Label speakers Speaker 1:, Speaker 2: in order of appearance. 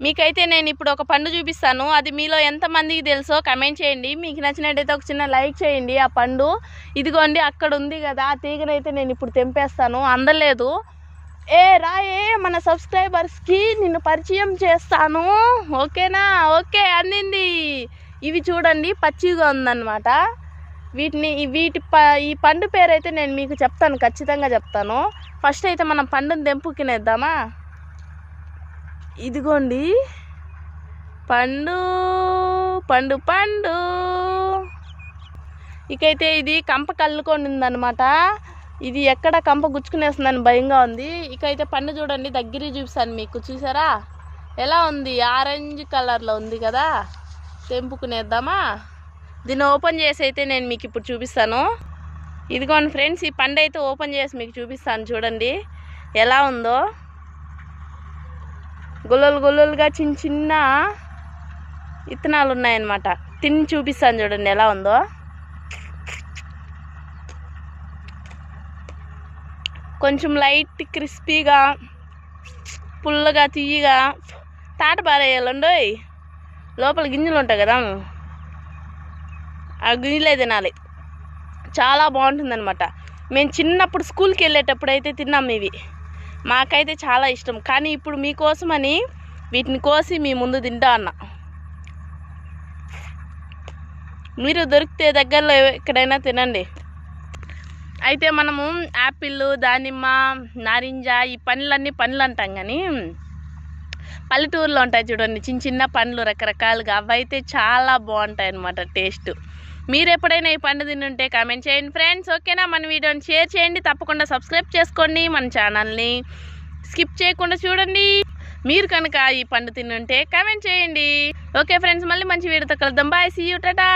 Speaker 1: మీకైతే నేను ఇప్పుడు ఒక పండు చూపిస్తాను. అది మీలో ఎంతమందికి తెలుసో కమెంట్ చేయండి. మీకు నచ్చినట్టయితే ఒక చిన్న లైక్ చేయండి ఆ పండు. ఇదిగోండి అక్కడ ఉంది కదా ఆ తీగనైతే నేను ఇప్పుడు తెంపేస్తాను. అందలేదు. ఏ రాయే మన సబ్స్క్రైబర్స్కి నిన్ను పరిచయం చేస్తాను. ఓకేనా? ఓకే అందింది. ఇవి చూడండి పచ్చిగా ఉందన్నమాట. వీటిని వీటి ప ఈ పండు పేరు అయితే నేను మీకు చెప్తాను ఖచ్చితంగా చెప్తాను. ఫస్ట్ అయితే మనం పండుని తెంపుకునేద్దామా? ఇదిగోండి. పండు పండు పండు. ఇకైతే ఇది కంప కల్లుకొని ఉందన్నమాట ఇది ఎక్కడ కంప గుచ్చుకునేస్తుందని భయంగా ఉంది. ఇకైతే పండు చూడండి దగ్గర చూపిస్తాను మీకు. చూసారా? ఎలా ఉంది? ఆరెంజ్ కలర్లో ఉంది కదా? తెంపుకునేద్దామా? దీన్ని ఓపెన్ చేసి అయితే నేను మీకు ఇప్పుడు చూపిస్తాను. ఇదిగోండి ఫ్రెండ్స్ ఈ పండు అయితే ఓపెన్ చేసి మీకు చూపిస్తాను చూడండి. ఎలా ఉందో? గుల్లలు గుల్లలుగా చిన్న చిన్న ఇత్తనాలు ఉన్నాయన్నమాట తిని చూపిస్తాను చూడండి ఎలా ఉందో. కొంచెం లైట్ క్రిస్పీగా పుల్లగా తీయగా తాట పారేయాలండోయ్. లోపల గింజలు ఉంటాయి కదా. ఆ గింజలే తినాలి. చాలా బాగుంటుందన్నమాట. మేము చిన్నప్పుడు స్కూల్కి వెళ్ళేటప్పుడు అయితే తిన్నాం ఇవి మాకైతే చాలా ఇష్టం. కానీ ఇప్పుడు మీకోసమని వీటిని కోసి మీ ముందు తింటా అన్న. మీరు దొరికితే దగ్గరలో ఎక్కడైనా తినండి. అయితే మనము యాపిల్ దానిమ్మ నారింజ ఈ పండ్లన్నీ పండ్లు అంటాం కానీ పల్లెటూరులో ఉంటాయి చూడండి చిన్న చిన్న పండ్లు రకరకాలుగా. అవైతే చాలా బాగుంటాయి అన్నమాట టేస్ట్. మీరు ఎప్పుడైనా ఈ పండు తింటుంటే కామెంట్ చేయండి ఫ్రెండ్స్. ఓకేనా? మన వీడియోని షేర్ చేయండి. తప్పకుండా సబ్స్క్రైబ్ చేసుకోండి మన ఛానల్ని. స్కిప్ చేయకుండా చూడండి. మీరు కనుక ఈ పండు తింటుంటే కామెంట్ చేయండి. ఓకే ఫ్రెండ్స్ మళ్ళీ మంచి వీడియోతో కలుద్దాం. Bye see you tata